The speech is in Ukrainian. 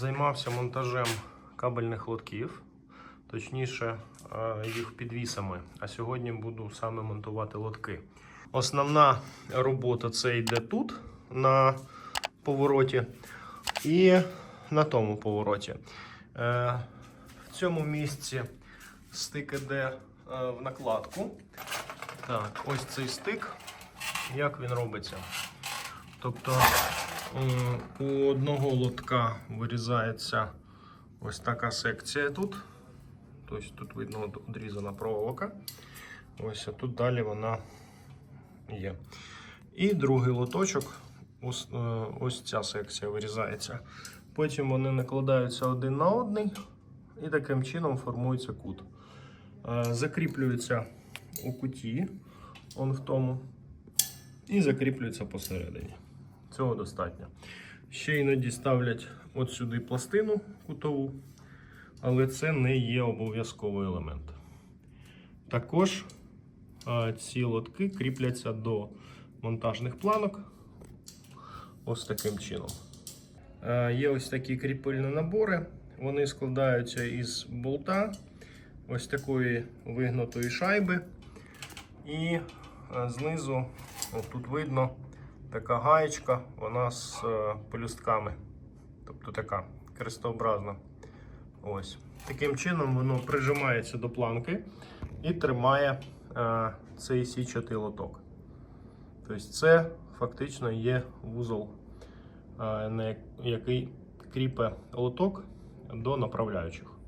займався монтажем кабельних лотків, точніше е, їх підвісами. А сьогодні буду саме монтувати лотки. Основна робота це йде тут, на повороті, і на тому повороті. Е, В цьому місці стик іде е, в накладку. Так, ось цей стик. Як він робиться? Тобто у одного лотка вирізається ось така секція тут. Тобто тут видно одрізана проволока. Ось а тут далі вона є. І другий лоточок, ось, е, ось ця секція вирізається. Потім вони накладаються один на один і таким чином формується кут. Е, Закріплюється у куті, он в тому, і закріплюється посередині. Цього достатньо. Ще іноді ставлять от сюди пластину кутову, але це не є обов'язковий елемент. Також ці лотки кріпляться до монтажних планок ось таким чином. Є ось такі кріпильні набори. Вони складаються із болта, ось такої вигнутої шайби. І знизу, тут видно, така гаєчка, вона з е, пелюстками. Тобто така крестообразна. Ось. Таким чином воно прижимається до планки і тримає е, цей січатий лоток. Тобто це фактично є вузол, е, на який кріпе лоток до направляючих.